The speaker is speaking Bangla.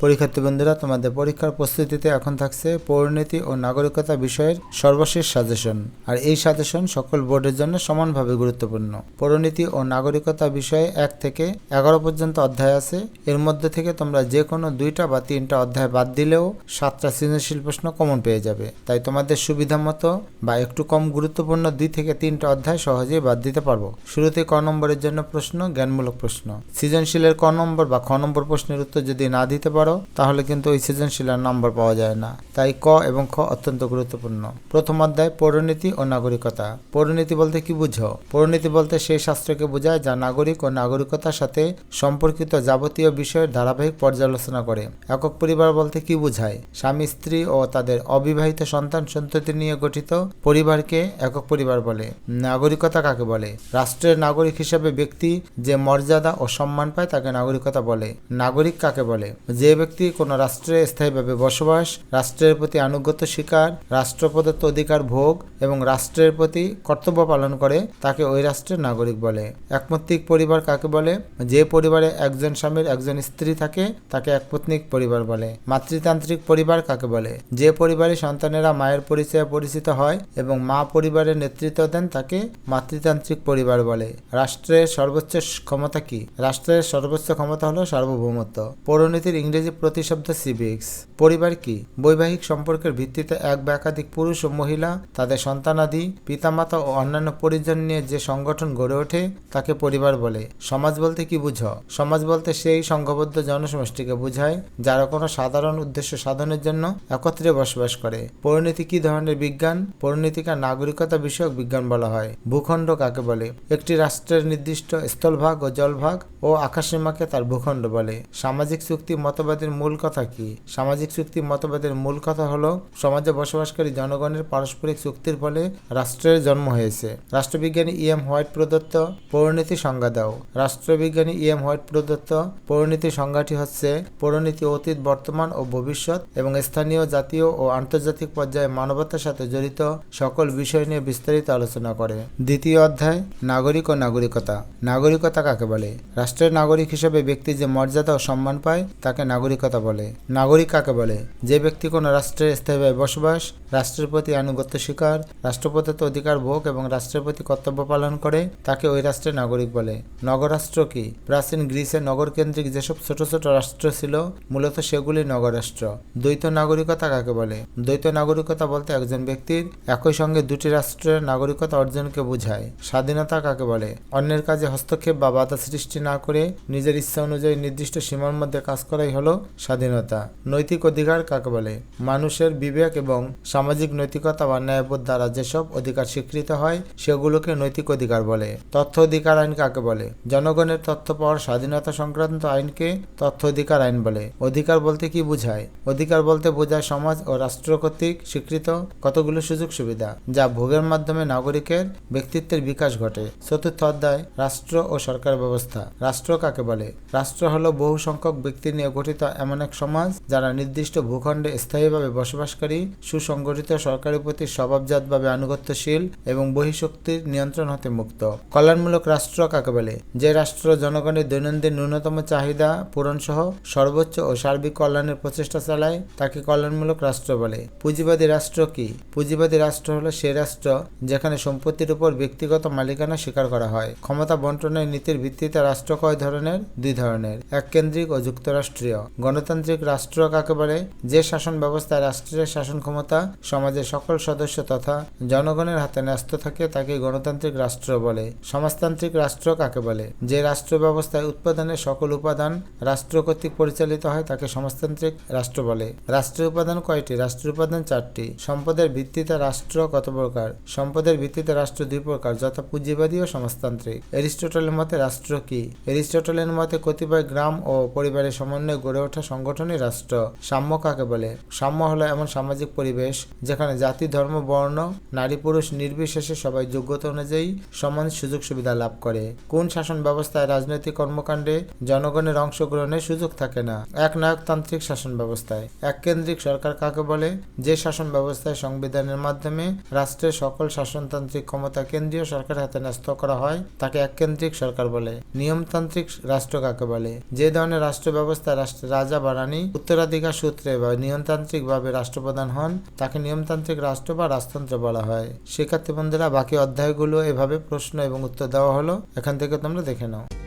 পরীক্ষার্থী বন্ধুরা তোমাদের পরীক্ষার প্রস্তুতিতে এখন থাকছে পরিণতি ও নাগরিকতা বিষয়ের সর্বশেষ সাজেশন। আর এই সাজেশন সকল বোর্ডের জন্য সমানভাবে গুরুত্বপূর্ণ। পরিণতি ও নাগরিকতা বিষয়ে এক থেকে এগারো পর্যন্ত অধ্যায় আছে। এর মধ্যে থেকে তোমরা যে কোনো দুইটা বা তিনটা অধ্যায় বাদ দিলেও সাতটা সৃজনশীল প্রশ্ন কমন পেয়ে যাবে। তাই তোমাদের সুবিধা মতো বা একটু কম গুরুত্বপূর্ণ দুই থেকে তিনটা অধ্যায় সহজেই বাদ দিতে পারব। শুরুতে ক নম্বরের জন্য প্রশ্ন, জ্ঞানমূলক প্রশ্ন। সৃজনশীলের ক নম্বর বা খ নম্বর প্রশ্নের উত্তর যদি না দিতে পারো তাহলে কিন্তু ওই সৃজনশীলের নম্বর পাওয়া যায় না। তাই ক এবং খ অত্যন্ত গুরুত্বপূর্ণ। প্রথম অধ্যায় পরিণতি ও নাগরিকতা। পরিণতি বলতে কি বুঝো? পরিণতি বলতে সেই শাস্ত্রকে বোঝায় যা নাগরিক ও নাগরিকতার সাথে সম্পর্কিত যাবতীয় বিষয়ের ধারাবাহিক পর্যালোচনা করে। একক পরিবার বলতে কি বোঝায়? স্বামী, স্ত্রী ও তাদের অবিবাহিত সন্তান সন্ততি নিয়ে গঠিত পরিবারকে একক পরিবার বলে। নাগরিকতা কাকে বলে? রাষ্ট্রের নাগরিক হিসেবে ব্যক্তি যে মর্যাদা ও সম্মান পায় তাকে নাগরিকতা বলে। নাগরিক কাকে বলে? যে ব্যক্তি কোনো রাষ্ট্রে স্থায়ীভাবে বসবাস, রাষ্ট্রের প্রতি আনুগত্য স্বীকার রাষ্ট্র প্রদত্ত অধিকার ভোগ এবং রাষ্ট্রের প্রতি কর্তব্য পালন করে তাকে ওই রাষ্ট্রের নাগরিক বলে। একমাত্রিক পরিবার কাকে বলে? যে পরিবারে একজন স্বামীর একজন স্ত্রী থাকে, তাকে একপত্নিক পরিবার বলে। মাতৃতান্ত্রিক পরিবার কাকে বলে? যে পরিবারে সন্তানেরা মায়ের পরিচয়ে পরিচিত হয় এবং মা পরিবারের নেতৃত্ব দেন, তাকে মাতৃতান্ত্রিক পরিবার বলে। রাষ্ট্রের সর্বোচ্চ ক্ষমতা কি? রাষ্ট্রের সর্বোচ্চ ক্ষমতা হলো সার্বভৌমত্ব। পৌরনীতির ইংরেজি প্রতিশব্দ সিভিক্স। পরিবার কি? বৈবাহিক সম্পর্কের ভিত্তিতে এক বা একাধিক পুরুষ ও মহিলা তাদের সন্তানাদি পিতামাতা ও অন্যান্য পরিজন নিয়ে যে সংগঠন গড়ে ওঠে, তাকে পরিবার বলে। সমাজ বলতে কি বুঝো? সমাজ বলতে সেই সংঘবদ্ধ জনসমষ্টিকে বোঝায়, যারা কোনো সাধারণ উদ্দেশ্য সাধনের জন্য একত্রে বসবাস করে। পরিণতি কি ধরনের বিজ্ঞান? পরিণতিকে নাগরিকতা বিষয়ক বিজ্ঞান বলা হয়। ভূখণ্ড কাকে বলে? একটি রাষ্ট্রের নির্দিষ্ট স্থলভাগ ও জলভাগ ও আকাশসীমাকে তার ভূখণ্ড বলে। সামাজিক চুক্তি মতবাদের মূল কথা কি? সামাজিক চুক্তি মতবাদের মূল কথা হলো, সমাজে বসবাসকারী জনগণের পারস্পরিক চুক্তির ফলে রাষ্ট্রের জন্ম হয়েছে। রাষ্ট্রবিজ্ঞানী ই এম হোয়াইট প্রদত্ত পরিণতি সংজ্ঞা দাও। রাষ্ট্রবিজ্ঞানী ই এম হোয়াইট প্রদত্ত পরিণতি সংজ্ঞাটি হচ্ছে পরিণতি অতীত, বর্তমান ও ভবিষ্যৎ এবং স্থানীয়, জাতীয় ও আন্তর্জাতিক পর্যায়ে মানবতার সাথে জড়িত সকল বিষয় নিয়ে বিস্তারিত আলোচনা করে। দ্বিতীয় অধ্যায়, নাগরিক ও নাগরিকতা। নাগরিকতা কাকে বলে? রাষ্ট্রের নাগরিক হিসেবে ব্যক্তি যে মর্যাদা ও সম্মান পায়, তাকে নাগরিকতা বলে। নাগরিক কাকে বলে? যে ব্যক্তি কোনো রাষ্ট্রে স্থায়ীভাবে বসবাস, রাষ্ট্রের প্রতি আনুগত্য স্বীকার রাষ্ট্রপ্রদত্ত অধিকার ভোগ এবং রাষ্ট্রের প্রতি কর্তব্য পালন করে, তাকে ওই রাষ্ট্রের নাগরিক বলে। নগরাষ্ট্র কি? প্রাচীন গ্রিসে নগরকেন্দ্রিক যেসব ছোট ছোট রাষ্ট্র ছিল, মূলত সেগুলি নগরাষ্ট্র দ্বৈত নাগরিকতা কাকে বলে? দ্বৈত নাগরিকতা বলতে একজন ব্যক্তির একই সঙ্গে দুটি রাষ্ট্রের নাগরিকতা অর্জনকে বোঝায়। স্বাধীনতা কাকে বলে? অন্যের কাজে হস্তক্ষেপ বা বাধা সৃষ্টি না করে নিজের ইচ্ছা অনুযায়ী নির্দিষ্ট সীমার মধ্যে কাজ করাই হলো স্বাধীনতা, নৈতিক অধিকার কাকে বলে? মানুষের বিবেক এবং সামাজিক নৈতিকতা বা ন্যায়বোধ দ্বারা যেসব অধিকার স্বীকৃত হয়, সেগুলোকে নৈতিক অধিকার বলে। তথ্য অধিকার আইন কাকে বলে? জনগণের তথ্য পাওয়ার স্বাধীনতা সংক্রান্ত আইনকে তথ্য অধিকার আইন বলে। অধিকার বলতে কি বোঝায়? অধিকার বলতে বোঝায় সমাজ ও রাষ্ট্র কর্তৃক স্বীকৃত কতগুলো সুযোগ সুবিধা, যা ভোগের মাধ্যমে নাগরিকের ব্যক্তিত্বের বিকাশ ঘটে। চতুর্থ অধ্যায়, রাষ্ট্র ও সরকার ব্যবস্থা। রাষ্ট্র কাকে বলে? রাষ্ট্র হলো বহু সংখ্যক ব্যক্তি নিয়ে গঠিত এমন এক সমাজ যারা নির্দিষ্ট ভূখণ্ডে স্থায়ীভাবে বসবাসকারী, সুসংগঠিত সরকারের প্রতি স্বভাবজাতভাবে আনুগত্যশীল এবং বহিঃশক্তির নিয়ন্ত্রণ হতে মুক্ত। কল্যাণমূলক রাষ্ট্র কাকে বলে যে রাষ্ট্র জনগণের দৈনন্দিন ন্যূনতম চাহিদা পূরণ সহ সর্বোচ্চ ও সার্বিক কল্যাণের প্রচেষ্টা চালায়, তাকে কল্যাণমূলক রাষ্ট্র বলে। পুঁজিবাদী রাষ্ট্র কি? পুঁজিবাদী রাষ্ট্র হলো সে রাষ্ট্র যেখানে সম্পত্তির উপর ব্যক্তিগত মালিকানা স্বীকার করা হয়। ক্ষমতা বন্টনের নীতির ভিত্তিতে রাষ্ট্র কয় ধরনের? দুই ধরনের এক কেন্দ্রিক ও যুক্তরাষ্ট্রীয়। গণতান্ত্রিক রাষ্ট্র কাকে বলে যে শাসন ব্যবস্থায় রাষ্ট্রের শাসন ক্ষমতা, সমাজের সকল সদস্য তথা জনগণের হাতে ন্যস্ত থাকে তাকে গণতান্ত্রিক রাষ্ট্র বলে। সমাজতান্ত্রিক রাষ্ট্র কাকে বলে? যে রাষ্ট্র ব্যবস্থায় উৎপাদনের সকল উপাদান রাষ্ট্র কর্তৃক পরিচালিত হয় তাকে সমাজতান্ত্রিক রাষ্ট্র বলে। রাষ্ট্রের উপাদান কয়টি? রাষ্ট্রের উপাদান চারটি। সম্পদের ভিত্তিতে রাষ্ট্র কত প্রকার? সম্পদের ভিত্তিতে রাষ্ট্র দুই প্রকার, যথা পুঁজিবাদী ও সমাজতান্ত্রিক। এরিস্টটলের মতে রাষ্ট্র কি? এরিস্টটলের মতে কতিপয় গ্রাম ও পরিবারের সমন্বয়ে গড়ে ওঠা সংগঠনই রাষ্ট্র। সাম্য কাকে বলে? সাম্য হলো এমন সামাজিক পরিবেশ যেখানে জাতি, ধর্ম, বর্ণ, নারী, পুরুষ নির্বিশেষে সবাই যোগ্যতা অনুযায়ী সমান সুযোগ সুবিধা লাভ করে। কোন শাসন ব্যবস্থায় রাজনৈতিক কর্মকাণ্ডে জনগণের অংশগ্রহণের সুযোগ থাকে না? এক নায়কতান্ত্রিক শাসন ব্যবস্থায়। এক কেন্দ্রিক সরকার কাকে বলে? যে শাসন ব্যবস্থায় সংবিধানের মাধ্যমে রাষ্ট্রের সকল শাসনতান্ত্রিক ক্ষমতা কেন্দ্রীয় সরকারের হাতে ন্যস্ত করা হয়, তাকে এককেন্দ্রিক সরকার বলে। নিয়মতান্ত্রিক রাষ্ট্র কাকে বলে? যে ধরনের রাষ্ট্র ব্যবস্থা রাষ্ট্রের রাজা বা রানী উত্তরাধিকার সূত্রে বা নিয়মতান্ত্রিকভাবে রাষ্ট্রপ্রধান হন, তাকে নিয়মতান্ত্রিক রাষ্ট্র বা রাজতন্ত্র বলা হয়। শিক্ষার্থী বন্ধুরা, বাকি অধ্যায়গুলো এভাবে প্রশ্ন এবং উত্তর দেওয়া হলো। এখান থেকে তোমরা দেখে নাও।